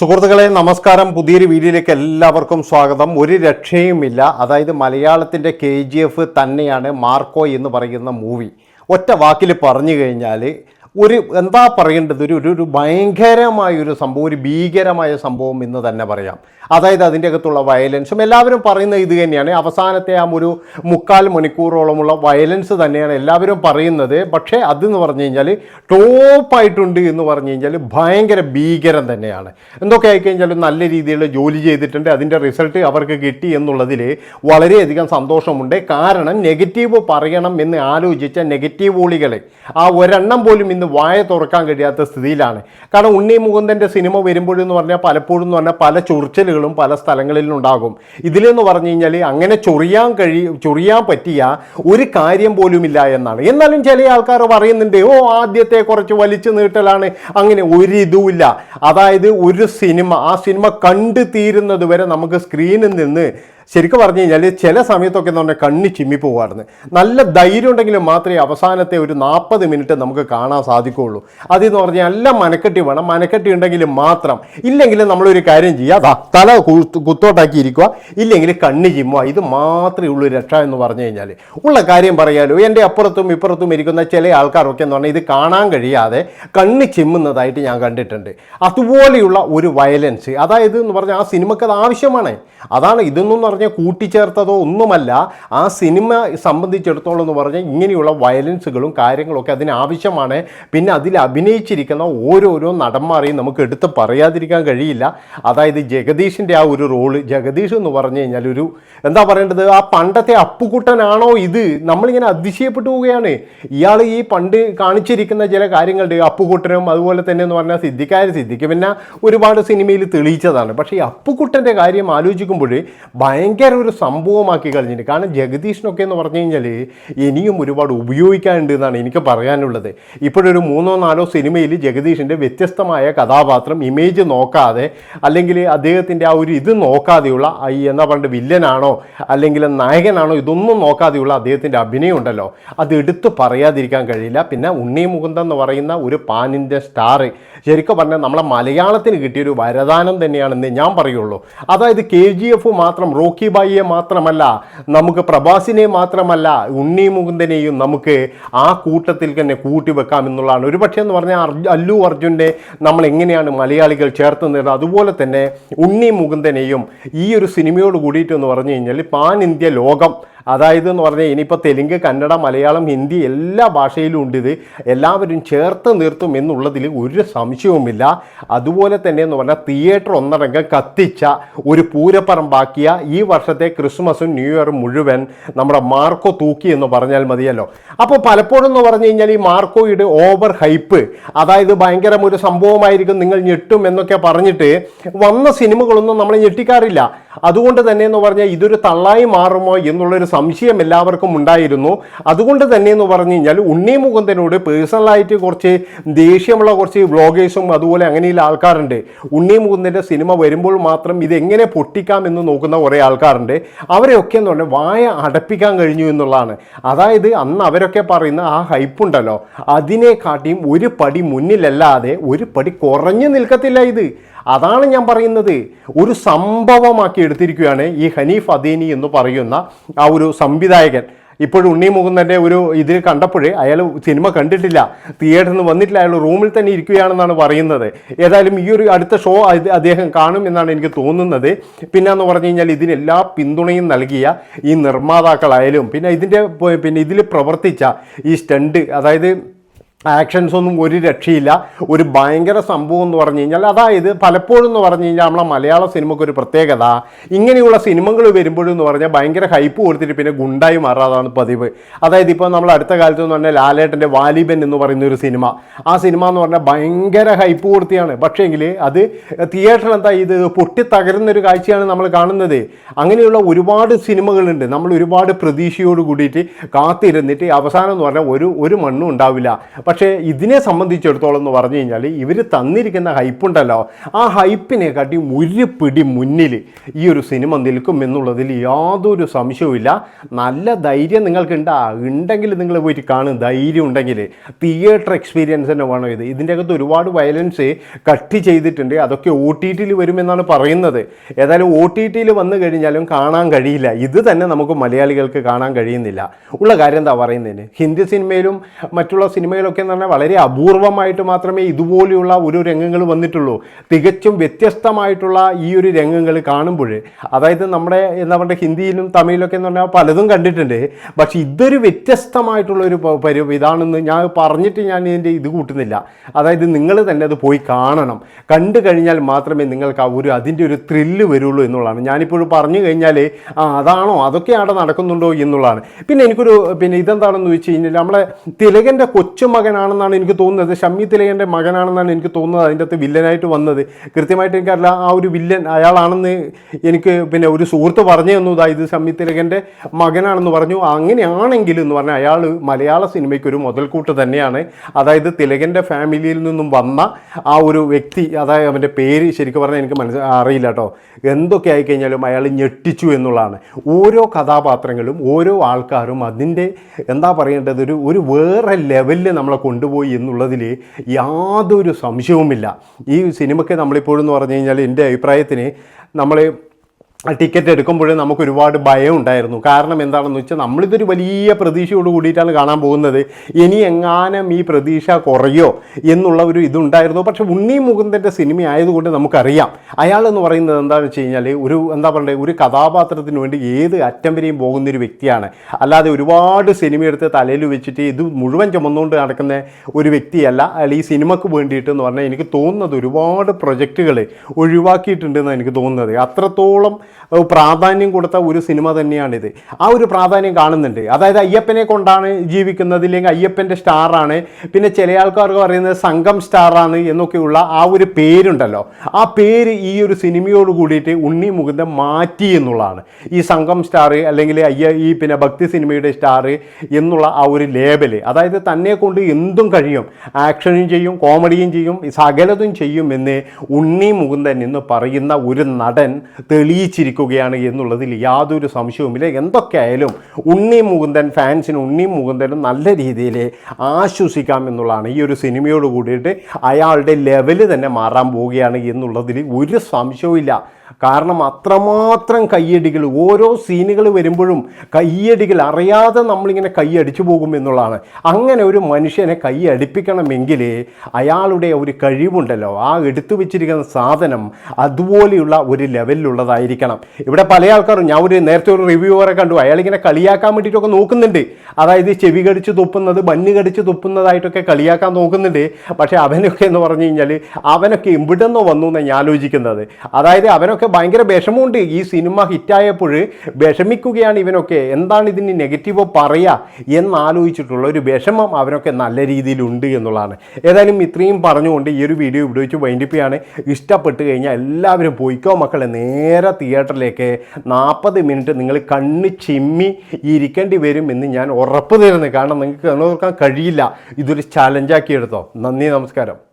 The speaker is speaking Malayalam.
സുഹൃത്തുക്കളെ നമസ്കാരം. പുതിയൊരു വീഡിയോയിലേക്ക് എല്ലാവർക്കും സ്വാഗതം. ഒരു രക്ഷയുമില്ല. അതായത് മലയാളത്തിന്റെ കെ ജി എഫ് തന്നെയാണ് മാർക്കോ എന്ന് പറയുന്ന മൂവി. ഒറ്റ വാക്കിൽ പറഞ്ഞു കഴിഞ്ഞാൽ ഒരു എന്താ പറയേണ്ടത്? ഒരു ഒരു ഭയങ്കരമായ ഒരു സംഭവം ഒരു ഭീകരമായ സംഭവം എന്ന് തന്നെ പറയാം. അതായത് അതിന്റെ അകത്തുള്ള വയലൻസും എല്ലാവരും പറയുന്ന ഇത് തന്നെയാണ്. അവസാനത്തെ ആ ഒരു മുക്കാൽ മണിക്കൂറോളമുള്ള വയലൻസ് തന്നെയാണ് എല്ലാവരും പറയുന്നത്. പക്ഷേ അതെന്ന് പറഞ്ഞു കഴിഞ്ഞാൽ ടോപ്പായിട്ടുണ്ട് എന്ന് പറഞ്ഞു കഴിഞ്ഞാൽ ഭയങ്കര ഭീകരം തന്നെയാണ്. എന്തൊക്കെ ആയിക്കഴിഞ്ഞാലും നല്ല രീതിയിൽ ജോലി ചെയ്തിട്ടുണ്ട്. അതിന്റെ റിസൾട്ട് അവർക്ക് കിട്ടി എന്നുള്ളതിൽ വളരെയധികം സന്തോഷമുണ്ട്. കാരണം നെഗറ്റീവ് പറയണം എന്ന് ആലോചിച്ച നെഗറ്റീവ് ഓളികളെ ആ ഒരെണ്ണം പോലും ഇന്ന് വായ തുറക്കാൻ കഴിയാത്ത സ്ഥിതിയിലാണ്. കാരണം ഉണ്ണി മുകുന്ദന്റെ സിനിമ വരുമ്പോഴെന്ന് പറഞ്ഞാൽ പലപ്പോഴും എന്ന് പറഞ്ഞാൽ പല ചൊറിച്ചലുകളും പല സ്ഥലങ്ങളിലും ഉണ്ടാകും. ഇതിലെന്ന് പറഞ്ഞു കഴിഞ്ഞാൽ അങ്ങനെ ചൊറിയാൻ കഴി ചൊറിയാൻ പറ്റിയ ഒരു കാര്യം പോലുമില്ല എന്നാണ്. എന്നാലും ചില ആൾക്കാർ പറയുന്നുണ്ട് ഓ ആദ്യത്തെ കുറച്ച് വലിച്ചു നീട്ടലാണ്. അങ്ങനെ ഒരു ഇതുമില്ല അതായത് ഒരു സിനിമ ആ സിനിമ കണ്ടു തീരുന്നത് വരെ നമുക്ക് സ്ക്രീനിൽ നിന്ന് ശരിക്കും പറഞ്ഞു കഴിഞ്ഞാൽ ചില സമയത്തൊക്കെ എന്ന് പറഞ്ഞാൽ കണ്ണി ചിമ്മി പോവാറുണ്ട് നല്ല ധൈര്യം ഉണ്ടെങ്കിൽ മാത്രമേ അവസാനത്തെ ഒരു നാൽപ്പത് മിനിറ്റ് നമുക്ക് കാണാൻ സാധിക്കുകയുള്ളൂ. അതെന്ന് പറഞ്ഞാൽ എല്ലാം മനക്കെട്ടി വേണം. മനക്കെട്ടി ഉണ്ടെങ്കിൽ മാത്രം. ഇല്ലെങ്കിൽ നമ്മളൊരു കാര്യം ചെയ്യുക തല കുത്ത് കുത്തോട്ടാക്കി ഇരിക്കുക ഇല്ലെങ്കിൽ കണ്ണി ചിമ്മുക ഇത് മാത്രമേ ഉള്ളൂ രക്ഷ എന്ന് പറഞ്ഞു കഴിഞ്ഞാൽ ഉള്ള കാര്യം പറയാലോ. എന്റെ അപ്പുറത്തും ഇപ്പുറത്തും ഇരിക്കുന്ന ചില ആൾക്കാരൊക്കെ എന്ന് പറഞ്ഞാൽ ഇത് കാണാൻ കഴിയാതെ കണ്ണി ചിമ്മുന്നതായിട്ട് ഞാൻ കണ്ടിട്ടുണ്ട്. അതുപോലെയുള്ള ഒരു വയലൻസ്. അതായത് എന്ന് പറഞ്ഞാൽ ആ സിനിമക്ക് അത് ആവശ്യമാണ്. അതാണ് ഇതെന്നു പറഞ്ഞാൽ കൂട്ടിച്ചേർത്തതോ ഒന്നുമല്ല. ആ സിനിമ സംബന്ധിച്ചിടത്തോളം എന്ന് പറഞ്ഞാൽ ഇങ്ങനെയുള്ള വയലൻസുകളും കാര്യങ്ങളൊക്കെ അതിനാവശ്യമാണ്. പിന്നെ അതിൽ അഭിനയിച്ചിരിക്കുന്ന ഓരോരോ നടന്മാരെയും നമുക്ക് എടുത്ത് പറയാതിരിക്കാൻ കഴിയില്ല. അതായത് ജഗദീഷിന്റെ ആ ഒരു റോൾ ജഗദീഷ് എന്ന് പറഞ്ഞു കഴിഞ്ഞാൽ ഒരു എന്താ പറയേണ്ടത്? ആ പണ്ടത്തെ അപ്പുകുട്ടനാണോ ഇത്? നമ്മളിങ്ങനെ അതിശയപ്പെട്ടു പോവുകയാണ്. ഇയാൾ ഈ പണ്ട് കാണിച്ചിരിക്കുന്ന ചില കാര്യങ്ങളുണ്ട്. അപ്പുകുട്ടനും അതുപോലെ തന്നെ എന്ന് പറഞ്ഞാൽ സിദ്ധിക്കാർ. സിദ്ധിക്ക് പിന്നെ ഒരുപാട് സിനിമയിൽ തെളിയിച്ചതാണ്. പക്ഷേ ഈ അപ്പുകുട്ടന്റെ കാര്യം ആലോചിക്കുമ്പോൾ ഭയങ്കര ഒരു സംഭവമാക്കി കഴിഞ്ഞിട്ട് കാരണം ജഗദീഷിനൊക്കെ എന്ന് പറഞ്ഞു കഴിഞ്ഞാൽ ഇനിയും ഒരുപാട് ഉപയോഗിക്കാനുണ്ട് എന്നാണ് എനിക്ക് പറയാനുള്ളത്. ഇപ്പോഴൊരു മൂന്നോ നാലോ സിനിമയിൽ ജഗദീഷിന്റെ വ്യത്യസ്തമായ കഥാപാത്രം ഇമേജ് നോക്കാതെ അല്ലെങ്കിൽ അദ്ദേഹത്തിന്റെ ആ ഒരു ഇത് നോക്കാതെയുള്ള ഈ എന്നാ പറഞ്ഞിട്ട് വില്ലനാണോ അല്ലെങ്കിൽ നായകനാണോ ഇതൊന്നും നോക്കാതെയുള്ള അദ്ദേഹത്തിന്റെ അഭിനയം ഉണ്ടല്ലോ. അത് എടുത്തു പറയാതിരിക്കാൻ കഴിയില്ല. പിന്നെ ഉണ്ണി മുകുന്ദൻ എന്ന് പറയുന്ന ഒരു പാനിന്റെ സ്റ്റാർ ശരിക്കും പറഞ്ഞാൽ നമ്മളെ മലയാളത്തിന് കിട്ടിയൊരു വരദാനം തന്നെയാണെന്ന് ഞാൻ പറയുള്ളൂ. അതായത് കെ ജി എഫ് മാത്രം റോക്കി ബായിയെ മാത്രമല്ല നമുക്ക് പ്രഭാസിനെ മാത്രമല്ല ഉണ്ണി മുകുന്ദനെയും നമുക്ക് ആ കൂട്ടത്തിൽ തന്നെ കൂട്ടി വെക്കാം എന്നുള്ളതാണ്. ഒരു പക്ഷേ എന്ന് പറഞ്ഞാൽ അല്ലു അർജുന്റെ നമ്മൾ എങ്ങനെയാണ് മലയാളികൾ ചേർത്ത് നേടുന്നത് അതുപോലെ തന്നെ ഉണ്ണി മുകുന്ദനെയും ഈ ഒരു സിനിമയോട് കൂടിയിട്ടെന്ന് പറഞ്ഞു കഴിഞ്ഞാൽ പാൻ ഇന്ത്യ ലോകം അതായത് എന്ന് പറഞ്ഞാൽ ഇനിയിപ്പോൾ തെലുങ്ക് കന്നഡ മലയാളം ഹിന്ദി എല്ലാ ഭാഷയിലും ഉണ്ട് ഇത്. എല്ലാവരും ചേർത്ത് നിർത്തും എന്നുള്ളതിൽ ഒരു സംശയവുമില്ല. അതുപോലെ തന്നെ എന്ന് പറഞ്ഞാൽ തിയേറ്റർ ഒന്നടങ്കം കത്തിച്ച ഒരു പൂരപ്പറമ്പാക്കിയ ഈ വർഷത്തെ ക്രിസ്മസും ന്യൂ ഇയറും മുഴുവൻ നമ്മുടെ മാർക്കോ തൂക്കി എന്ന് പറഞ്ഞാൽ മതിയല്ലോ. അപ്പോൾ പലപ്പോഴും എന്ന് പറഞ്ഞു കഴിഞ്ഞാൽ ഈ മാർക്കോയുടെ ഓവർ ഹൈപ്പ് അതായത് ഭയങ്കര ഒരു സംഭവമായിരിക്കും നിങ്ങൾ ഞെട്ടും എന്നൊക്കെ പറഞ്ഞിട്ട് വന്ന സിനിമകളൊന്നും നമ്മൾ ഞെട്ടിക്കാറില്ല. അതുകൊണ്ട് തന്നെ എന്ന് പറഞ്ഞാൽ ഇതൊരു തള്ളായി മാറുമോ എന്നുള്ളൊരു സംശയം എല്ലാവർക്കും ഉണ്ടായിരുന്നു. അതുകൊണ്ട് തന്നെ എന്ന് പറഞ്ഞു കഴിഞ്ഞാൽ ഉണ്ണി മുകുന്ദനോട് പേഴ്സണലായിട്ട് കുറച്ച് ദേഷ്യമുള്ള കുറച്ച് വ്ളോഗേഴ്സും അതുപോലെ അങ്ങനെയുള്ള ആൾക്കാരുണ്ട്. ഉണ്ണി മുകുന്ദന്റെ സിനിമ വരുമ്പോൾ മാത്രം ഇതെങ്ങനെ പൊട്ടിക്കാം എന്ന് നോക്കുന്ന കുറേ ആൾക്കാരുണ്ട്. അവരെയൊക്കെ എന്ന് പറഞ്ഞാൽ വായ അടപ്പിക്കാൻ കഴിഞ്ഞു എന്നുള്ളതാണ്. അതായത് അന്ന് അവരൊക്കെ പറയുന്ന ആ ഹൈപ്പുണ്ടല്ലോ അതിനെക്കാട്ടിയും ഒരു പടി മുന്നിലല്ലാതെ ഒരു പടി കുറഞ്ഞു നിൽക്കത്തില്ല ഇത്. അതാണ് ഞാൻ പറയുന്നത്. ഒരു സംഭവമാക്കി എടുത്തിരിക്കുകയാണ് ഈ ഹനീഫ് അദീനി എന്ന് പറയുന്ന ആ ഒരു സംവിധായകൻ. ഇപ്പോഴും ഉണ്ണി മുകുന്ദന്റെ ഒരു ഇതിൽ കണ്ടപ്പോഴേ അയാൾ സിനിമ കണ്ടിട്ടില്ല. തിയേറ്ററിൽ നിന്ന് വന്നിട്ടില്ല. അയാൾ റൂമിൽ തന്നെ ഇരിക്കുകയാണെന്നാണ് പറയുന്നത്. ഏതായാലും ഈ ഒരു അടുത്ത ഷോ അദ്ദേഹം കാണും എന്നാണ് എനിക്ക് തോന്നുന്നത്. പിന്നെ എന്ന് പറഞ്ഞു കഴിഞ്ഞാൽ ഇതിനെല്ലാ പിന്തുണയും നൽകിയ ഈ നിർമ്മാതാക്കളായാലും പിന്നെ ഇതിന്റെ പിന്നെ ഇതിൽ പ്രവർത്തിച്ച ഈ സ്റ്റണ്ട് അതായത് ആക്ഷൻസ് ഒന്നും ഒരു രക്ഷയില്ല. ഒരു ഭയങ്കര സംഭവം എന്ന് പറഞ്ഞു കഴിഞ്ഞാൽ അതായത് പലപ്പോഴും എന്ന് പറഞ്ഞു കഴിഞ്ഞാൽ നമ്മളെ മലയാള സിനിമയ്ക്ക് ഒരു പ്രത്യേകത. ഇങ്ങനെയുള്ള സിനിമകൾ വരുമ്പോഴും എന്ന് പറഞ്ഞാൽ ഭയങ്കര ഹൈപ്പ് കൊടുത്തിട്ട് പിന്നെ ഗുണ്ടായി മാറാതാണ് പതിവ്. അതായത് ഇപ്പോൾ നമ്മൾ അടുത്ത കാലത്ത് എന്ന് പറഞ്ഞാൽ ലാലേട്ടന്റെ വാലിബൻ എന്ന് പറയുന്ന ഒരു സിനിമ. ആ സിനിമ എന്ന് പറഞ്ഞാൽ ഭയങ്കര ഹൈപ്പ് കൊടുത്തിയാണ്. പക്ഷേങ്കിൽ അത് തിയേറ്ററിൽ എന്താ ഇത് പൊട്ടി തകരുന്ന ഒരു കാഴ്ചയാണ് നമ്മൾ കാണുന്നത്. അങ്ങനെയുള്ള ഒരുപാട് സിനിമകളുണ്ട്. നമ്മൾ ഒരുപാട് പ്രതീക്ഷയോട് കൂടിയിട്ട് കാത്തിരുന്നിട്ട് അവസാനം എന്ന് പറഞ്ഞാൽ ഒരു ഒരു മണ്ണും ഉണ്ടാവില്ല. പക്ഷേ ഇതിനെ സംബന്ധിച്ചിടത്തോളം എന്ന് പറഞ്ഞു കഴിഞ്ഞാൽ ഇവർ തന്നിരിക്കുന്ന ഹൈപ്പുണ്ടല്ലോ ആ ഹൈപ്പിനെ കാട്ടി ഒരു പിടി മുന്നിൽ ഈ ഒരു സിനിമ നിൽക്കും എന്നുള്ളതിൽ യാതൊരു സംശയവുമില്ല നല്ല ധൈര്യം നിങ്ങൾക്ക് ഉണ്ടാ ഉണ്ടെങ്കിൽ നിങ്ങൾ പോയിട്ട് കാണും. ധൈര്യം ഉണ്ടെങ്കിൽ തിയേറ്റർ എക്സ്പീരിയൻസ് തന്നെ വേണം ഇത്. ഇതിന്റെ അകത്ത് ഒരുപാട് വയലൻസ് കട്ട് ചെയ്തിട്ടുണ്ട്. അതൊക്കെ ഒ ടി ടിയിൽ വരുമെന്നാണ് പറയുന്നത്. ഏതായാലും ഒ ടി ടിയിൽ വന്നു കഴിഞ്ഞാലും കാണാൻ കഴിയില്ല. ഇത് തന്നെ നമുക്ക് മലയാളികൾക്ക് കാണാൻ കഴിയുന്നില്ല. ഉള്ള കാര്യം എന്താ പറയുന്നതിന്? ഹിന്ദി സിനിമയിലും മറ്റുള്ള സിനിമയിലൊക്കെ എന്ന് പറഞ്ഞാൽ വളരെ അപൂർവമായിട്ട് മാത്രമേ ഇതുപോലെയുള്ള ഒരു രംഗങ്ങൾ വന്നിട്ടുള്ളൂ. തികച്ചും വ്യത്യസ്തമായിട്ടുള്ള ഈ ഒരു രംഗങ്ങൾ കാണുമ്പോൾ അതായത് നമ്മുടെ എന്താ പറയുക ഹിന്ദിയിലും തമിഴിലൊക്കെ എന്ന് പറഞ്ഞാൽ പലതും കണ്ടിട്ടുണ്ട്. പക്ഷേ ഇതൊരു വ്യത്യസ്തമായിട്ടുള്ള ഒരു പരി ഇതാണെന്ന് ഞാൻ പറഞ്ഞിട്ട് ഞാൻ ഇതിന്റെ ഇത് കൂട്ടുന്നില്ല. അതായത് നിങ്ങൾ തന്നെ അത് പോയി കാണണം. കണ്ടു കഴിഞ്ഞാൽ മാത്രമേ നിങ്ങൾക്ക് ആ ഒരു അതിന്റെ ഒരു ത്രില്ല് വരുള്ളൂ എന്നുള്ളതാണ്. ഞാനിപ്പോഴും പറഞ്ഞു കഴിഞ്ഞാൽ ആ അതാണോ അതൊക്കെ അവിടെ നടക്കുന്നുണ്ടോ എന്നുള്ളതാണ്. പിന്നെ എനിക്കൊരു പിന്നെ ഇതെന്താണെന്ന് വെച്ച് കഴിഞ്ഞാൽ നമ്മളെ തിലകന്റെ കൊച്ചുമകനാണെന്നാണ് എനിക്ക് തോന്നുന്നത്. ഷമ്മി തിലകന്റെ മകനാണെന്നാണ് എനിക്ക് തോന്നുന്നത്. അതിന്റെ അകത്ത് വില്ലനായിട്ട് വന്നത്. കൃത്യമായിട്ട് എനിക്കറിയില്ല ആ ഒരു വില്ലൻ അയാളാണെന്ന് എനിക്ക് പിന്നെ ഒരു സുഹൃത്ത് പറഞ്ഞു തന്നു. ഇത് ഷമ്മി തിലകന്റെ മകനാണെന്ന് പറഞ്ഞു. അങ്ങനെയാണെങ്കിൽ എന്ന് പറഞ്ഞാൽ അയാൾ മലയാള സിനിമയ്ക്ക് ഒരു മുതൽക്കൂട്ട് തന്നെയാണ്. അതായത് തിലകന്റെ ഫാമിലിയിൽ നിന്നും വന്ന ആ ഒരു വ്യക്തി അതായത് അവന്റെ പേര് ശരിക്കും പറഞ്ഞാൽ എനിക്ക് മനസ്സിൽ അറിയില്ല കേട്ടോ. എന്തൊക്കെ ആയിക്കഴിഞ്ഞാലും അയാൾ ഞെട്ടിച്ചു എന്നുള്ളതാണ്. ഓരോ കഥാപാത്രങ്ങളും ഓരോ ആൾക്കാരും അതിന്റെ എന്താ പറയേണ്ടത്? ഒരു ഒരു വേറെ ലെവലിൽ നമ്മളെ കൊണ്ടുപോയി എന്നുള്ളതിൽ യാതൊരു സംശയവുമില്ല. ഈ സിനിമയ്ക്ക് നമ്മളിപ്പോഴെന്ന് പറഞ്ഞു കഴിഞ്ഞാൽ എന്റെ അഭിപ്രായത്തിന് നമ്മൾ ടിക്കറ്റ് എടുക്കുമ്പോഴേ നമുക്ക് ഒരുപാട് ഭയം ഉണ്ടായിരുന്നു. കാരണം എന്താണെന്ന് വെച്ചാൽ നമ്മളിതൊരു വലിയ പ്രതീക്ഷയോട് കൂടിയിട്ടാണ് കാണാൻ പോകുന്നത്. ഇനി എങ്ങാനും ഈ പ്രതീക്ഷ കുറയോ എന്നുള്ള ഒരു ഇതുണ്ടായിരുന്നു. പക്ഷെ ഉണ്ണി മുകുന്ദന്റെ സിനിമ ആയതുകൊണ്ട് നമുക്കറിയാം. അയാൾ എന്ന് പറയുന്നത് എന്താണെന്ന് വെച്ച് കഴിഞ്ഞാൽ ഒരു എന്താ പറയുക ഒരു കഥാപാത്രത്തിന് വേണ്ടി ഏത് അറ്റം വരെയും പോകുന്നൊരു വ്യക്തിയാണ്. അല്ലാതെ ഒരുപാട് സിനിമ എടുത്ത് തലയിൽ വെച്ചിട്ട് ഇത് മുഴുവൻ ചുമന്നുകൊണ്ട് നടക്കുന്ന ഒരു വ്യക്തിയല്ല. അയാൾ ഈ സിനിമക്ക് വേണ്ടിയിട്ട് എന്ന് പറഞ്ഞാൽ എനിക്ക് തോന്നുന്നത് ഒരുപാട് പ്രൊജക്റ്റുകൾ ഒഴിവാക്കിയിട്ടുണ്ടെന്നാണ് എനിക്ക് തോന്നുന്നത്. അത്രത്തോളം പ്രാധാന്യം കൊടുത്ത ഒരു സിനിമ തന്നെയാണിത്. ആ ഒരു പ്രാധാന്യം കാണുന്നുണ്ട്. അതായത് അയ്യപ്പനെ കൊണ്ടാണ് ജീവിക്കുന്നത് ഇല്ലെങ്കിൽ അയ്യപ്പന്റെ സ്റ്റാറാണ്. പിന്നെ ചില ആൾക്കാർക്ക് പറയുന്നത് സംഘം സ്റ്റാറാണ് എന്നൊക്കെയുള്ള ആ ഒരു പേരുണ്ടല്ലോ. ആ പേര് ഈ ഒരു സിനിമയോട് കൂടിയിട്ട് ഉണ്ണി മുകുന്ദൻ മാറ്റി എന്നുള്ളതാണ്. ഈ സംഘം സ്റ്റാർ അല്ലെങ്കിൽ അയ്യ ഈ പിന്നെ ഭക്തി സിനിമയുടെ സ്റ്റാർ എന്നുള്ള ആ ഒരു ലേബൽ അതായത് തന്നെ കൊണ്ട് എന്തും കഴിയും. ആക്ഷനും ചെയ്യും കോമഡിയും ചെയ്യും സകലതും ചെയ്യും എന്ന് ഉണ്ണി മുകുന്ദൻ എന്ന് പറയുന്ന ഒരു നടൻ തെളിയിച്ചിരിക്കുകയാണ് എന്നുള്ളതിൽ യാതൊരു സംശയവുമില്ല. എന്തൊക്കെയായാലും ഉണ്ണി മുകുന്ദൻ ഫാൻസിന് ഉണ്ണി മുകുന്ദനും നല്ല രീതിയിൽ ആശ്വസിക്കാം എന്നുള്ളതാണ് ഈ ഒരു സിനിമയോട് കൂടിയിട്ട് അയാളുടെ ലെവൽ തന്നെ മാറാൻ പോവുകയാണ് എന്നുള്ളതിൽ ഒരു സംശയവുമില്ല. കാരണം അത്രമാത്രം കയ്യടികൾ ഓരോ സീനുകൾ വരുമ്പോഴും കയ്യടികൾ അറിയാതെ നമ്മളിങ്ങനെ കൈയടിച്ചു പോകും എന്നുള്ളതാണ്. അങ്ങനെ ഒരു മനുഷ്യനെ കൈയടിപ്പിക്കണമെങ്കിൽ അയാളുടെ ഒരു കഴിവുണ്ടല്ലോ. ആ എടുത്തു വെച്ചിരിക്കുന്ന സാധനം അതുപോലെയുള്ള ഒരു ലെവലിലുള്ളതായിരിക്കണം ഇവിടെ പല ആൾക്കാരും ഞാൻ ഒരു നേരത്തെ ഒരു റിവ്യൂവറെ കണ്ടു. അയാളിങ്ങനെ കളിയാക്കാൻ വേണ്ടിയിട്ടൊക്കെ നോക്കുന്നുണ്ട്. അതായത് ചെവി കടിച്ച് തുപ്പുന്നത് ബന്ന് കടിച്ച് തുപ്പുന്നതായിട്ടൊക്കെ കളിയാക്കാൻ നോക്കുന്നുണ്ട്. പക്ഷേ അവനൊക്കെ എന്ന് പറഞ്ഞു കഴിഞ്ഞാൽ അവനൊക്കെ ഇവിടെ നിന്ന് വന്നു എന്നാണ് ഞാൻ ആലോചിക്കുന്നത്. അതായത് അവനൊക്കെ ഭയങ്കര വിഷമമുണ്ട്. ഈ സിനിമ ഹിറ്റായപ്പോൾ വിഷമിക്കുകയാണ് ഇവനൊക്കെ. എന്താണ് ഇതിന് നെഗറ്റീവ് പറയുക എന്നാലോചിച്ചിട്ടുള്ള ഒരു വിഷമം അവനൊക്കെ നല്ല രീതിയിലുണ്ട് എന്നുള്ളതാണ്. ഏതായാലും ഇത്രയും പറഞ്ഞുകൊണ്ട് ഈ ഒരു വീഡിയോ ഇവിടെ വെച്ച് വൈൻഡിപ്പിയാണ് ചെയ്യാണ്. ഇഷ്ടപ്പെട്ട് കഴിഞ്ഞാൽ എല്ലാവരും പോയിക്കോ മക്കളെ. നേരെ തിയേറ്ററിലേക്ക് നാൽപ്പത് മിനിറ്റ് നിങ്ങൾ കണ്ണ് ചിമ്മി ഇരിക്കേണ്ടി വരും എന്ന് ഞാൻ ഉറപ്പ് തരുന്നു. കാരണം നിങ്ങൾക്ക് നോക്കാൻ കഴിയില്ല. ഇതൊരു ചലഞ്ചാക്കി എടുത്തോ നന്ദി നമസ്കാരം.